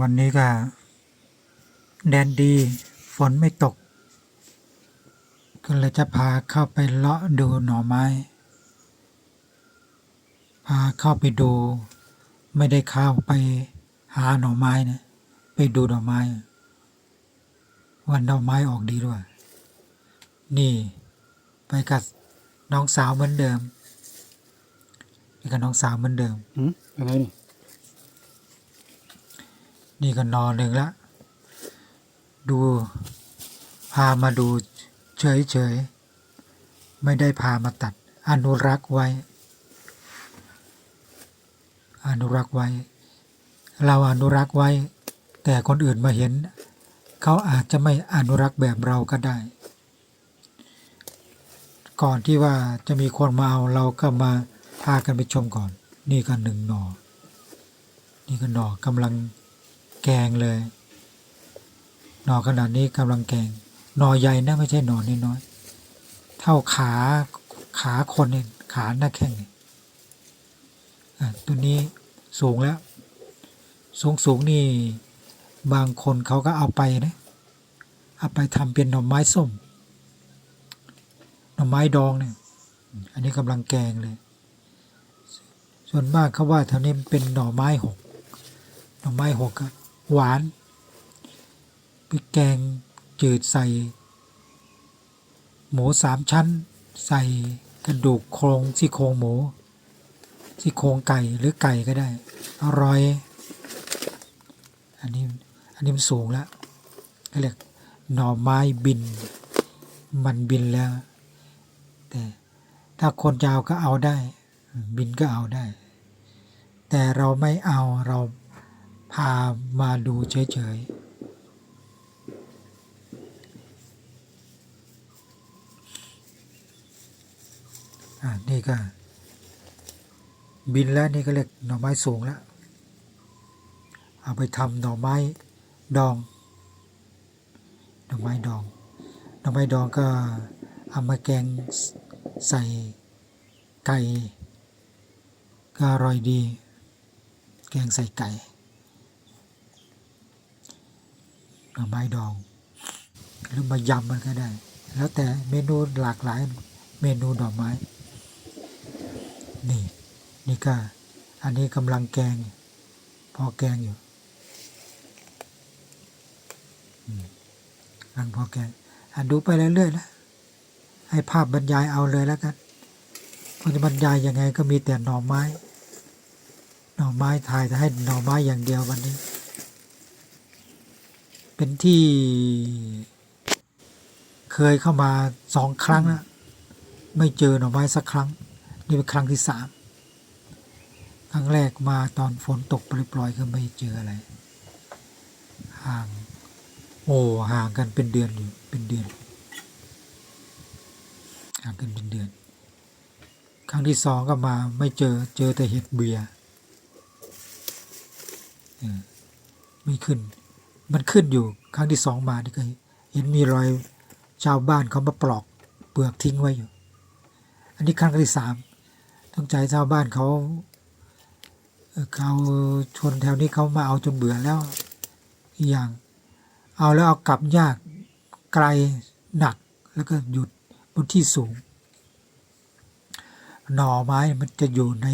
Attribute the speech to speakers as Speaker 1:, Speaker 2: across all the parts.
Speaker 1: วันนี้ก็แดนดี ฝนไม่ตก ก็เลยจะพาเข้าไปเลาะดูหน่อไม้ พาเข้าไปดู ไม่ได้เข้าไปหาหน่อไม้นะ ไปดูหน่อไม้ วันหน่อไม้ออกดีด้วย นี่ไปกับน้องสาวเหมือนเดิมไปกับน้องสาวเหมือนเดิม
Speaker 2: หืมอะไรนี่
Speaker 1: นี่ก็นอนหนึ่งละ ดูพามาดูเฉยๆ ไม่ได้พามาตัด อนุรักษ์ไว้ อนุรักษ์ไว้ เราอนุรักษ์ไว้ แต่คนอื่นมาเห็น เขาอาจจะไม่อนุรักษ์แบบเราก็ได้ ก่อนที่ว่าจะมีคนมาเอาเราก็มาพากันไปชมก่อน นี่ก็หนึ่งหนอ นี่ก็หนอกำลัง แกงเลยหน่อขนาดนี้กำลังแกงหน่อใหญ่นะไม่ใช่หน่อน้อยๆเท่าขาขาคนเองขาหน้าแข้งเนี่ยตัวนี้สูงแล้ว สูงสูงนี่บางคนเขาก็เอาไปนะเอาไปทำเป็นหน่อไม้ส้มหน่อไม้ดองเนี่ยอันนี้กำลังแกงเลย ส่วนมากเขาว่าแถวนี้เป็นหน่อไม้หกหน่อไม้หกอะ หวานพริกแกงจืดใส่ หมูสามชั้น ใส่กระดูกโครงซี่โครงหมู ซี่โครงไก่หรือไก่ก็ได้ อร่อย อันนี้อันนี้มันสูงแล้วก็เรียกหน่อไม้บิน มันบินแล้ว แต่ถ้าคนจะเอาก็เอาได้ บินก็เอาได้ แต่เราไม่เอาเรา พามาดูเฉยๆอ่านี่ก็ บินแล้วนี่ก็เรียกหน่อไม้สูงแล้ว เอาไปทำหน่อไม้ดอง หน่อไม้ดอง หน่อไม้ดองก็เอามาแกงใส่ไก่ก็อร่อยดี แกงใส่ไก่ หน่อไม้ดอง หรือมายำมันก็ได้ แล้วแต่เมนูหลากหลายเมนูดอกไม้ นี่ นี่ก็ อันนี้กำลังแกง พอแกงอยู่กำลังพอแกงอะดูไปเรื่อยๆนะให้ภาพบรรยายเอาเลยแล้วกันเพราจะบรรยายยังไงก็มีแต่หน่อไม้ หน่อไม้ถ่ายแต่ให้หน่อไม้อย่างเดียววันนี้ เป็นที่เคยเข้ามาสองครั้งแล้วไม่เจอหน่อไม้สักครั้ง นี่เป็นครั้งที่สามครั้งแรกมาตอนฝนตกปล่อยๆก็ไม่เจออะไร ห่าง โอ้ห่างกันเป็นเดือนอยู่เป็นเดือนห่างกันเป็นเดือน ครั้งที่สองก็มาไม่เจอเจอแต่เห็ดเบียร์ไม่ขึ้น มันขึ้นอยู่ครั้งที่สองมานี่ก็เห็นมีรอยชาวบ้านเขามาปลอกเปลือกทิ้งไว้อยู่ อันนี้ครั้งที่สามต้องใจชาวบ้านเขาเขาชนแถวนี้เขามาเอาจนเบื่อแล้วอีกอย่าง เอาแล้วเอากลับยากไกลหนักแล้วก็หยุดบนที่สูง หน่อไม้มันจะอยู่ใน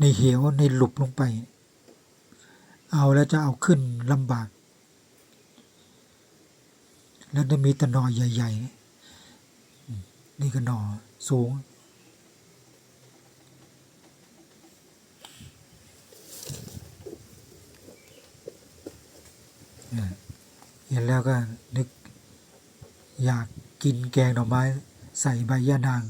Speaker 1: ในเหวในหลุบลงไป เอาแล้วจะเอาขึ้นลำบาก แล้วจะมีต่หนอใหญ่ๆ นี่ก็นอสูง เห็นแล้วก็นึกอยากกินแกงหน่อไม้ใส่ใบยะนาง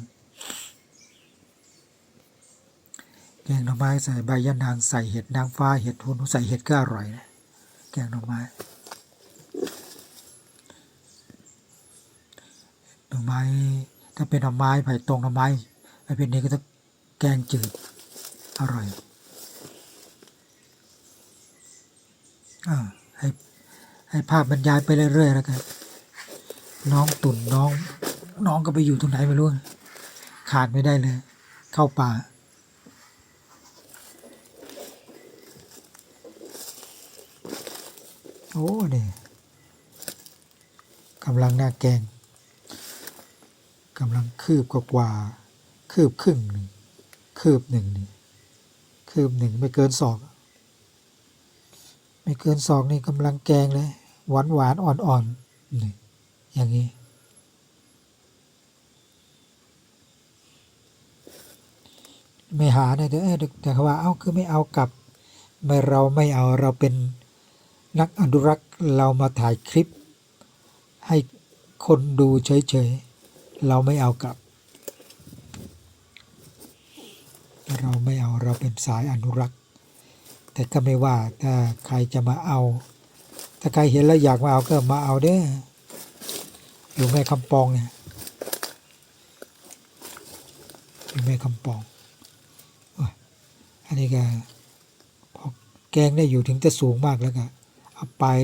Speaker 1: แกงหน่อไม้ใส่ใบยะนางใส่เห็ดนางฟ้าเห็ดหุนใส่เห็ดก็อร่อยนะแกงหน่อไม้ หน่อไม้ถ้าเป็นหน่อไม้ไผ่ตรงหน่อไม้ไปเป็นนี้ก็จะแกงจืดอร่อยอาให้ให้ภาพบรรยายไปเรื่อยๆแล้วกันน้องตุ่นน้อง น้องก็ไปอยู่ตรงไหนไม่รู้ขาดไม่ได้เลย เข้าป่าอโอ้นี่ยกำลังหน้าแกง กำลังคืบกว่าคืบครึ่งหนึ่งคืบหนึ่งนี่คืบหนึ่งไม่เกินศอก ไม่เกินศอกนี่กำลังแกงเลยหวานหวานอ่อนๆนี่อย่างนี้ไม่หาเนี่ยเดี๋ยวแต่ว่าเอาคือไม่เอากลับไม่เราไม่เอาเราเป็นนักอนุรักษ์เรามาถ่ายคลิป ให้คนดูเฉยๆ เราไม่เอากลับ เราไม่เอาเราเป็นสายอนุรักษ์ แต่ก็ไม่ว่าถ้าใครจะมาเอา ถ้าใครเห็นแล้วอยากมาเอาก็มาเอาเด้ออยู่แม่คำปองเนี่ยอยู่แม่คำปองอันนี้ก็พอแกงได้อยู่ถึงจะสูงมากแล้วก็เอาปลาย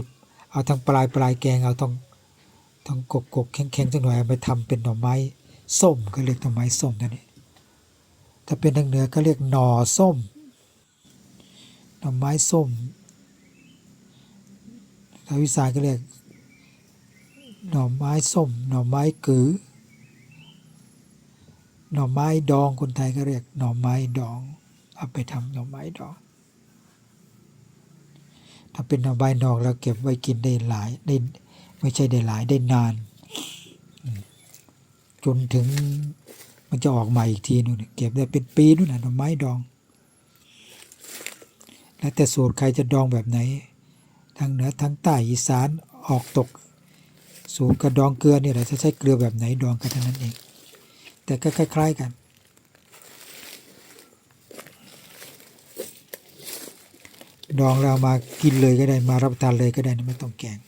Speaker 1: เอาทางปลายปลายแกงเอาต้ง ต้องกกกกแข็งแข็งๆสักหน่อยไปทำเป็นหน่อไม้ส้มก็เรียกหน่อไม้ส้มนั่นเองถ้าเป็นทางเหนือก็เรียกหน่อส้ม หน่อไม้ส้มทางวิสานก็เรียกหน่อไม้ส้ม หน่อไม้กือ หน่อไม้ดองคนไทยก็เรียกหน่อไม้ดอง เอาไปทำหน่อไม้ดอง ถ้าเป็นหน่อไม้ดองเราเก็บไว้กินได้หลายได้ ไม่ใช่ได้หลายได้นาน จนถึงมันจะออกใหมาอีกทีนู่นเก็บได้เป็นปีนู่นน่ะหน่อไม้ดอง แล้วแต่สูตรใครจะดองแบบไหนทางเหนือทางใต้อีสานออกตก สูตรกระดองเกลือเนี่ยแหละจะใช้เกลือแบบไหนดองกันเท่านั้นเอง แต่ก็คล้าย ๆกันดองเรามากินเลยก็ได้มารับประทานเลยก็ได้นะไม่ต้องแกง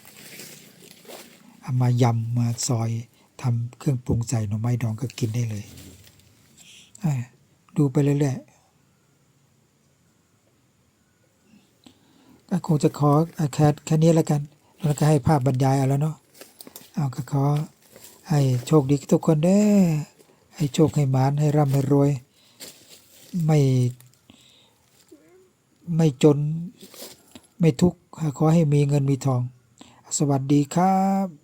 Speaker 1: มายำมาซอยทำเครื่องปรุงใส่หน่อไม้ดองก็กินได้เลยดูไปเรื่อยๆก็คงจะขอแค่แค่นี้แล้วกัน แล้วก็ให้ภาพบรรยายเอาแล้วเนาะเอาก็ขอให้โชคดีทุกคนเด้อให้โชคให้หมานให้ร่ำให้รวย ไม่ไม่จนไม่ทุกข์ขอให้มีเงินมีทอง สวัสดีครับ